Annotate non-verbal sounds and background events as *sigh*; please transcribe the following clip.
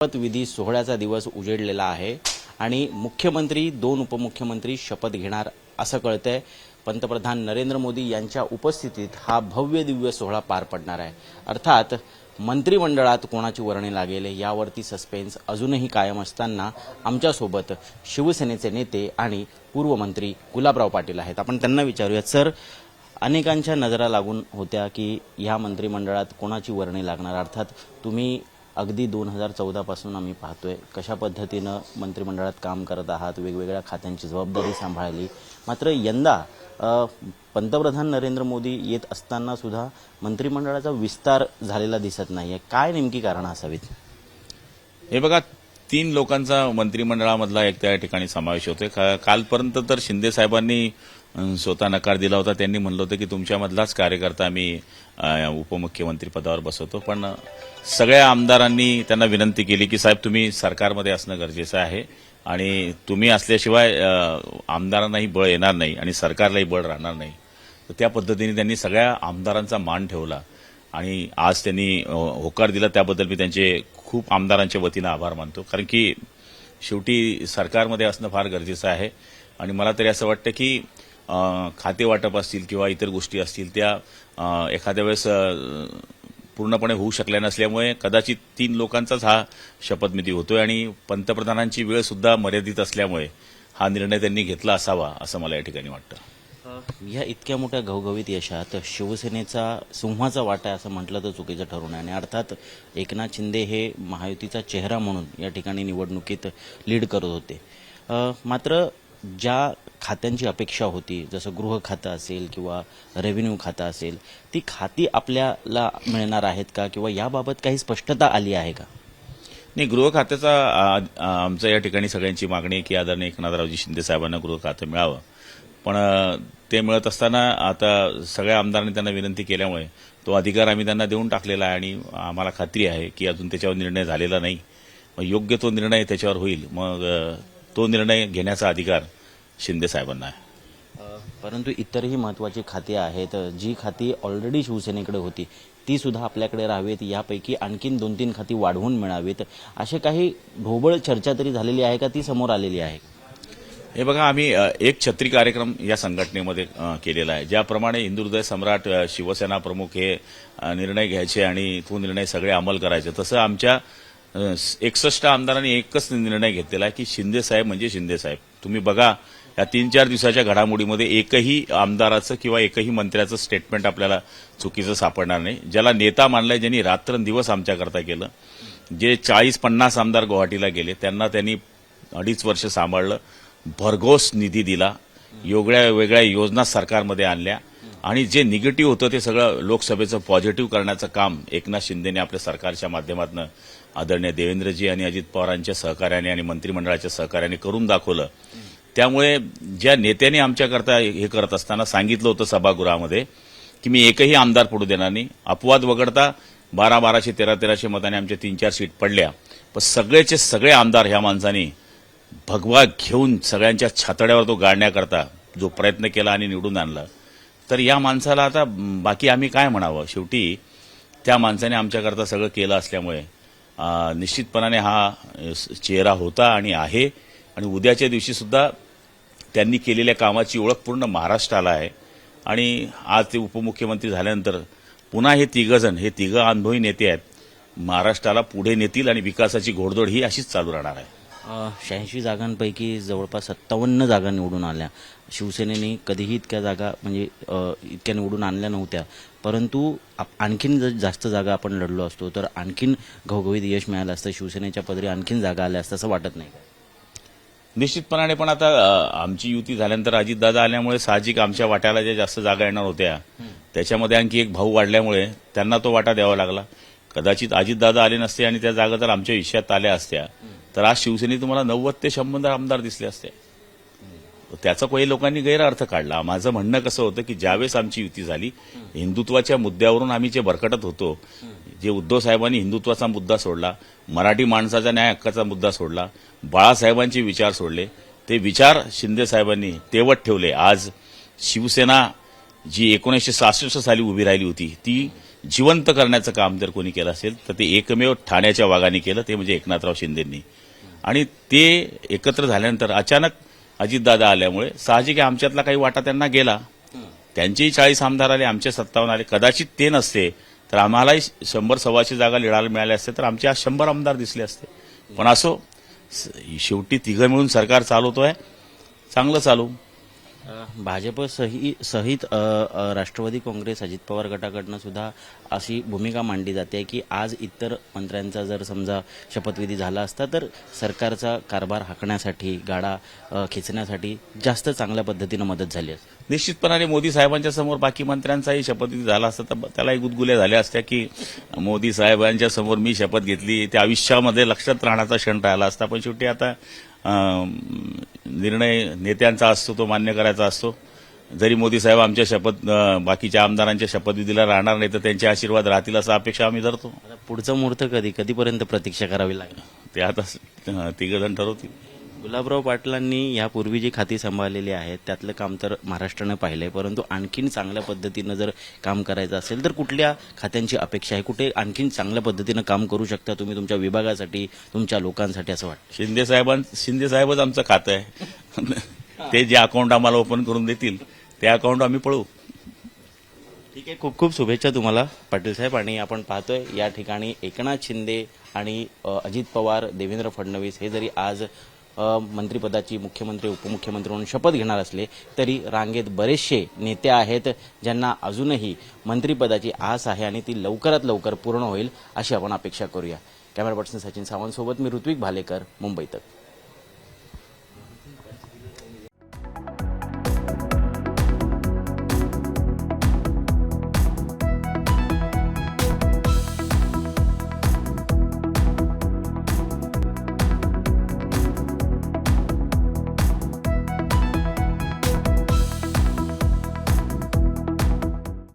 शपथविधी सोहळ्याचा दिवस उजेडलेला आहे आणि मुख्यमंत्री दोन उपमुख्यमंत्री शपथ घेणार असं कळतंय. पंतप्रधान नरेंद्र मोदी यांच्या उपस्थितीत हा भव्य दिव्य सोहळा पार पडणार आहे. अर्थात मंत्रिमंडळात कोणाची वर्णी लागेल यावरती सस्पेन्स अजूनही कायम असताना आमच्यासोबत शिवसेनेचे नेते आणि पूर्व मंत्री गुलाबराव पाटील आहेत. आपण त्यांना विचारूयात सर अनेकांच्या नजरा लागून होत्या की या मंत्रिमंडळात कोणाची वर्णी लागणार? अर्थात तुम्ही अगदी दोन हजार चौदापासून आम्ही पाहतोय कशा पद्धतीनं मंत्रिमंडळात काम करत आहात वेगवेगळ्या खात्यांची जबाबदारी सांभाळली. मात्र यंदा पंतप्रधान नरेंद्र मोदी येत असताना सुद्धा मंत्रिमंडळाचा विस्तार झालेला दिसत नाहीये. काय नेमकी कारण असावीत? हे बघा तीन लोकांचा मंत्रिमंडळामधला एक त्या ठिकाणी समावेश होतोय. का- कालपर्यंत तर शिंदे साहेबांनी स्वतः नकार दिला होता. त्यांनी म्हणलं होतं की तुमच्यामधलाच कार्यकर्ता मी उपमुख्यमंत्री पदावर बसवतो. पण सगळ्या आमदारांनी त्यांना विनंती केली की साहेब तुम्ही सरकारमध्ये असणं गरजेचं आहे आणि तुम्ही असल्याशिवाय आमदारांनाही बळ येणार नाही आणि सरकारलाही बळ राहणार नाही. तर त्या पद्धतीने त्यांनी सगळ्या आमदारांचा मान ठेवला आणि आज त्यांनी होकार दिला. त्याबद्दल मी त्यांचे खूप आमदारांच्या वतीनं आभार मानतो. कारण की शेवटी सरकारमध्ये असणं फार गरजेचं आहे. आणि मला तरी असं वाटतं की खाते वाटप असतील किंवा इतर गोष्टी असतील त्या एखाद्या वेळेस पूर्णपणे होऊ शकल्या नसल्यामुळे कदाचित तीन लोकांचाच हा शपथविधी होतोय आणि पंतप्रधानांची वेळ सुद्धा मर्यादित असल्यामुळे हा निर्णय त्यांनी घेतला असावा असं मला या ठिकाणी वाटतं. या इतक्या मोठ्या घवघवीत यशात शिवसेनेचा सिंहाचा वाटा आहे असं म्हटलं तर चुकीचं ठरू नये आणि अर्थात एकनाथ शिंदे हे महायुतीचा चेहरा म्हणून या ठिकाणी निवडणुकीत लीड करत होते. मात्र ज्या खात्यांची अपेक्षा होती जसं गृह खातं असेल किंवा रेव्हेन्यू खातं असेल ती खाती आपल्याला मिळणार आहेत का किंवा याबाबत काही स्पष्टता आली आहे का? नाही गृह खात्याचा आमचं आमच्या या ठिकाणी सगळ्यांची मागणी आहे की आदरणीय एकनाथरावजी शिंदे साहेबांना गृह खातं मिळावं. पण ते मिळत असताना आता सगळ्या आमदारांनी त्यांना विनंती केल्यामुळे तो अधिकार आम्ही त्यांना देऊन टाकलेला आहे आणि आम्हाला खात्री आहे की अजून त्याच्यावर निर्णय झालेला नाही. मग योग्य तो निर्णय त्याच्यावर होईल. मग तो निर्णय घेण्याचा अधिकार शिंदे साहेबांना आहे. परंतु इतरही महत्वाची खाती आहेत जी खाती ऑलरेडी शिवसेनेकडे होती ती सुद्धा आपल्याकडे राहावीत यापैकी आणखीन दोन तीन खाती वाढवून मिळावीत असे काही ढोबळ चर्चा तरी झालेली आहे का? ती समोर आलेली आहे. हे बघा आम्ही एक छत्री कार्यक्रम या संघटनेमध्ये केलेला आहे ज्याप्रमाणे हिंदुहृदय सम्राट शिवसेना प्रमुख हे निर्णय घ्यायचे आणि तो निर्णय सगळे अंमल करायचे. तसं आमच्या एकसष्ट आमदारांनी एकच निर्णय घेतलेला आहे की शिंदे साहेब म्हणजे शिंदे साहेब. तुम्ही बघा या तीन चार दिवसाच्या घडामोडीमध्ये एकही आमदाराचं किंवा एकही मंत्र्याचं स्टेटमेंट आपल्याला चुकीचं सापडणार नाही. ज्याला नेता मानलाय ज्यांनी रात्रंदिवस आमच्याकरता केलं जे चाळीस पन्नास आमदार गुवाहाटीला गेले त्यांना त्यांनी अडीच वर्ष सांभाळलं भरघोस निधी दिला वेगळ्या वेगळ्या योजना सरकारमध्ये आणल्या आणि जे निगेटिव्ह होतं ते सगळं लोकसभेचं पॉझिटिव्ह करण्याचं काम एकनाथ शिंदेने आपल्या सरकारच्या माध्यमातून आदरणीय देवेंद्रजी आणि अजित पवारांच्या सहकार्याने आणि मंत्रिमंडळाच्या सहकार्याने करून दाखवलं. त्यामुळे ज्या नेत्यांनी आमच्याकरता हे करत असताना सांगितलं होतं सभागृहामध्ये की मी एकही आमदार पडू देणार नाही. अपवाद वगळता बारा बाराशे तेरा तेराशे मताने आमच्या तीन चार सीट पडल्या. पण सगळेचे सगळे आमदार ह्या माणसाने भगवा घेऊन सगळ्यांच्या छातड्यावर तो गाळण्याकरता जो प्रयत्न केला आणि निवडून आणला. तर या माणसाला आता बाकी आम्ही काय म्हणावं? शेवटी त्या माणसाने आमच्याकरता सगळं केलं असल्यामुळे निश्चितपणाने हा स- चेहरा होता आणि आहे. आणि उद्याच्या दिवशी सुद्धा त्यांनी केलेल्या कामाची ओळख पूर्ण महाराष्ट्राला आहे. आणि आज ते उपमुख्यमंत्री झाल्यानंतर पुन्हा हे तिघजण हे तिघं अनुभवी नेते आहेत. महाराष्ट्राला पुढे नेतील आणि विकासाची घोडदोड ही अशीच चालू राहणार आहे. शहाऐंशी जागांपैकी जवळपास सत्तावन्न जागा निवडून आल्या. शिवसेनेने कधीही इतक्या जागा म्हणजे इतक्या निवडून आणल्या नव्हत्या. परंतु आणखीन जर जास्त जागा आपण लढलो असतो तर आणखीन घवघवीत यश मिळालं असतं शिवसेनेच्या पदरी आणखीन जागा आल्या असतं असं वाटत नाही निश्चितपणाने पण आता आमची युती झाल्यानंतर अजितदादा आल्यामुळे साहजिक आमच्या वाट्याला ज्या जास्त जागा येणार होत्या त्याच्यामध्ये आणखी एक भाऊ वाढल्यामुळे त्यांना तो वाटा द्यावा लागला. कदाचित अजितदादा आले नसते आणि त्या जागा तर आमच्या विषयात आल्या असत्या. तर आज शिवसेनेत तुम्हाला नव्वद ते शंभर आमदार दिसले असते. त्याचा काही लोकांनी गैरअर्थ काढला. माझं म्हणणं कसं होतं की ज्यावेळेस आमची युती झाली हिंदुत्वाच्या मुद्द्यावरून आम्ही जे भरकटत होतो जे उद्धव साहेबांनी हिंदुत्वाचा मुद्दा सोडला मराठी माणसाचा न्याय हक्काचा मुद्दा सोडला बाळासाहेबांचे विचार सोडले ते विचार शिंदे साहेबांनी तेवत ठेवले. आज शिवसेना जी एकोणीसशे सहासष्ट साली उभी राहिली होती ती जिवंत करण्याचं काम जर कोणी केलं असेल तर ते एकमेव ठाण्याच्या वाघाने केलं ते म्हणजे एकनाथराव शिंदेंनी. आणि ते एकत्र झाल्यानंतर अचानक अजितदादा आल्यामुळे साहजिक आहे आमच्यातला काही वाटा त्यांना गेला. त्यांचेही चाळीस आमदार आले आमचे सत्तावन्न आले. कदाचित ते नसते तर आम्हालाही शंभर सव्वाशे जागा लिडायला मिळाल्या असते तर आमचे आज शंभर आमदार दिसले असते. पण असो स- शेवटी तिघं मिळून सरकार चालवतोय चांगलं चालू. भाजप सही सहित राष्ट्रवादी काँग्रेस अजित पवार गटाकडनं सुद्धा अशी भूमिका मांडली जाते की आज इतर मंत्र्यांचा जर समजा शपथविधी झाला असता तर सरकारचा कारभार हाकण्यासाठी गाडा खेचण्यासाठी जास्त चांगल्या पद्धतीनं मदत झाली असते. निश्चितपणाने मोदी साहेबांच्या समोर बाकी मंत्र्यांचाही शपथविधी झाला असता तर त्यालाही गुदगुल्या झाल्या असत्या की मोदी साहेबांच्या समोर मी शपथ घेतली त्या आयुष्यामध्ये लक्षात राहण्याचा क्षण राहिला असता. पण शेवटी आता निर्णय नेत्यांचा असतो तो मान्य करायचा असतो. जरी मोदी साहेब आमच्या शपथ बाकीच्या आमदारांच्या शपथविधीला राहणार नाही तर त्यांचे आशीर्वाद राहतील असं अपेक्षा आम्ही धरतो. पुढचं मुहूर्त कधी कधीपर्यंत प्रतीक्षा करावी लागेल? ते आता तिघजण ठरवतील. गुलाबराव पाटलांनी यापूर्वी जी खाती सांभाळलेली आहेत त्यातलं काम तर महाराष्ट्रानं पाहिलंय. परंतु आणखीन चांगल्या पद्धतीनं जर काम करायचं असेल तर कुठल्या खात्यांची अपेक्षा आहे? कुठे आणखीन चांगल्या पद्धतीनं काम करू शकता तुम्ही तुमच्या विभागासाठी तुमच्या लोकांसाठी असं वाटतं? शिंदे साहेबां शिंदे साहेबच आमचं खातं आहे. *laughs* ते जे अकाउंट आम्हाला ओपन करून देतील ते अकाउंट आम्ही पळवू. ठीक आहे. खूप खूप शुभेच्छा तुम्हाला पाटील साहेब. आणि आपण पाहतोय या ठिकाणी एकनाथ शिंदे आणि अजित पवार देवेंद्र फडणवीस हे जरी आज मंत्रिपदाची मुख्यमंत्री उपमुख्यमंत्री म्हणून शपथ घेणार असले तरी रांगेत बरेचसे नेते आहेत ज्यांना अजूनही मंत्रिपदाची आस आहे आणि ती लवकरात लवकर पूर्ण होईल अशी आपण अपेक्षा करूया. कॅमेरा पर्सन सचिन सावंत सोबत मी ऋत्विक भालेकर मुंबईत